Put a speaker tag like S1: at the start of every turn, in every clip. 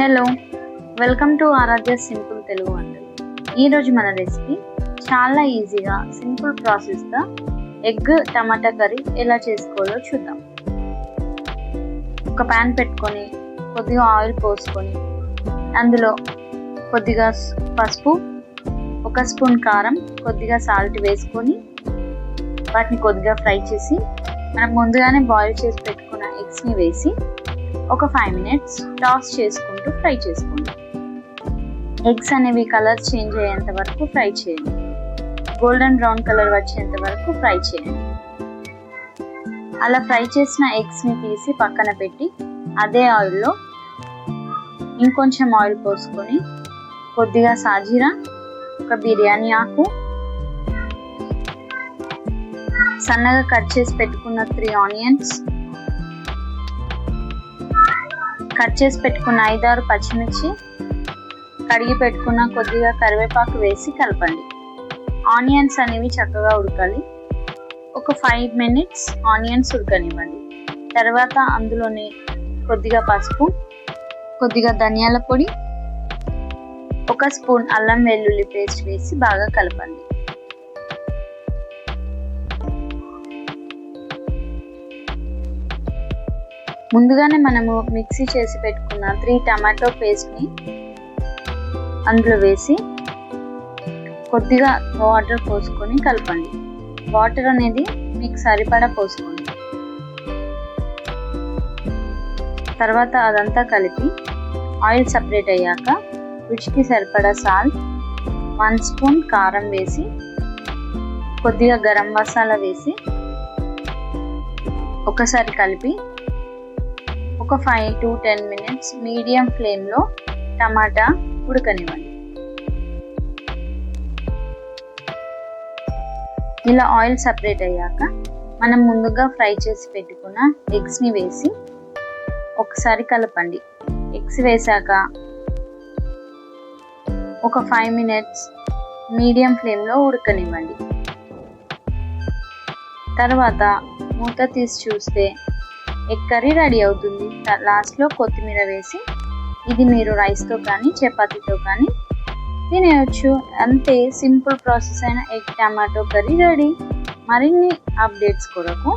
S1: Hello welcome to Aaradhya simple Telugu అండి ఈరోజు మన రెసిపీ చాలా ఈజీగా సింపుల్ ప్రాసెస్గా ఎగ్ టమాటా కర్రీ ఎలా చేసుకోవాలో చూద్దాం. ఒక ప్యాన్ పెట్టుకొని కొద్దిగా ఆయిల్ పోసుకొని అందులో కొద్దిగా పసుపు ఒక స్పూన్ కారం కొద్దిగా సాల్ట్ వేసుకొని వాటిని కొద్దిగా ఫ్రై చేసి మనం ముందుగానే బాయిల్ చేసి పెట్టుకున్న ఎగ్స్ని వేసి ఒక ఫైవ్ మినిట్స్ టాస్ చేసుకుంటూ ఫ్రై చేసుకోండి. ఎగ్స్ అనేవి కలర్ చేంజ్ అయ్యేంత వరకు ఫ్రై చేయండి. గోల్డెన్ బ్రౌన్ కలర్ వచ్చేంత వరకు ఫ్రై చేయండి. అలా ఫ్రై చేసిన ఎగ్స్ని తీసి పక్కన పెట్టి అదే ఆయిల్లో ఇంకొంచెం ఆయిల్ పోసుకొని కొద్దిగా సాజీరా ఒక బిర్యానీ ఆకు సన్నగా కట్ చేసి పెట్టుకున్న త్రీ ఆనియన్స్ కట్ చేసి పెట్టుకున్న ఐదారు పచ్చిమిర్చి కడిగి పెట్టుకున్న కొద్దిగా కరివేపాకు వేసి కలపండి. ఆనియన్స్ అనేవి చక్కగా ఉడకాలి. ఒక ఫైవ్ మినిట్స్ ఆనియన్స్ ఉడకనివ్వండి. తర్వాత అందులోనే కొద్దిగా పసుపు కొద్దిగా ధనియాల పొడి ఒక స్పూన్ అల్లం వెల్లుల్లి పేస్ట్ వేసి బాగా కలపండి. ముందుగానే మనము మిక్సీ చేసి పెట్టుకున్న త్రీ టమాటో పేస్ట్ని అందులో వేసి కొద్దిగా వాటర్ పోసుకొని కలపండి. వాటర్ అనేది మీకు సరిపడా పోసుకోండి. తర్వాత అదంతా కలిపి ఆయిల్ సపరేట్ అయ్యాక రుచికి సరిపడా సాల్ట్ వన్ స్పూన్ కారం వేసి కొద్దిగా గరం మసాలా వేసి ఒకసారి కలిపి ఒక five to ten minutes medium ఫ్లేమ్లో టమాటా ఉడకనివ్వండి. ఇలా ఆయిల్ సపరేట్ అయ్యాక మనం ముందుగా ఫ్రై చేసి పెట్టుకున్న ఎగ్స్ని వేసి ఒకసారి కలపండి. ఎగ్స్ వేసాక ఒక ఫైవ్ మినిట్స్ మీడియం ఫ్లేమ్లో ఉడకనివ్వండి. తర్వాత మూత తీసి చూస్తే ఎగ్ కర్రీ రెడీ అవుతుంది? లాస్ట్లో కొత్తిమీర వేసి ఇది మీరు రైస్తో కానీ చపాతీతో కానీ తినేయచ్చు. అంతే సింపుల్ ప్రాసెస్ అయిన ఎగ్ టమాటో కర్రీ రెడీ. మరిన్ని అప్డేట్స్ కొరకు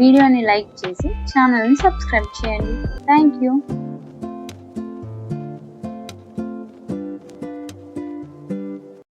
S1: వీడియోని లైక్ చేసి ఛానల్ని సబ్స్క్రైబ్ చేయండి. Thank you.